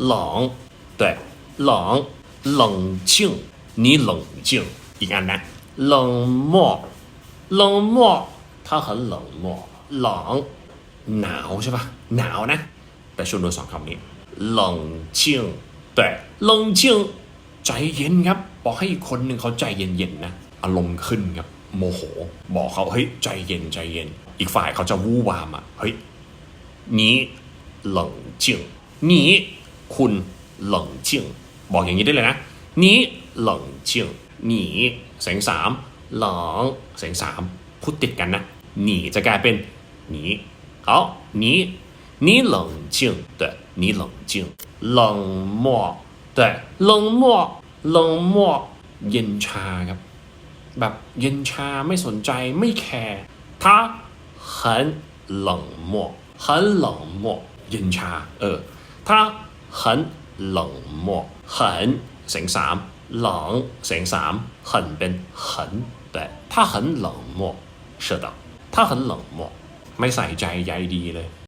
冷对冷冷静你冷静อีกอันนะ冷漠冷漠他很冷漠冷หนาวใช่ปะหนาวนะ แต่ชวนโดยสองคำนี้冷静对冷静ใจเย็นครับ บอกให้อีกคนหนึ่งเขาใจเย็นๆนะ อารมณ์ขึ้นครับ โมโห บอกเขาเฮ้ยใจเย็นใจเย็น อีกฝ่ายเขาจะวู่วามอ่ะเฮ้ย你冷静你 คุณ冷静บอกอย่างนี้ได้เลยนะ你冷静你เสียงสามหลังเสียงสามพูดติดกันนะ你จะกลายเป็น你好你你冷静对你冷静冷漠对冷漠冷漠เย็นชาครับ แบบเย็นชาไม่สนใจไม่แคร์他很冷漠很冷漠เย็นชา เออ他 很冷漠很เสียงสามหลังเสียงสาม很เป็น很对他很冷漠是的他很冷漠ไม่ใส่ใจใยดีเลย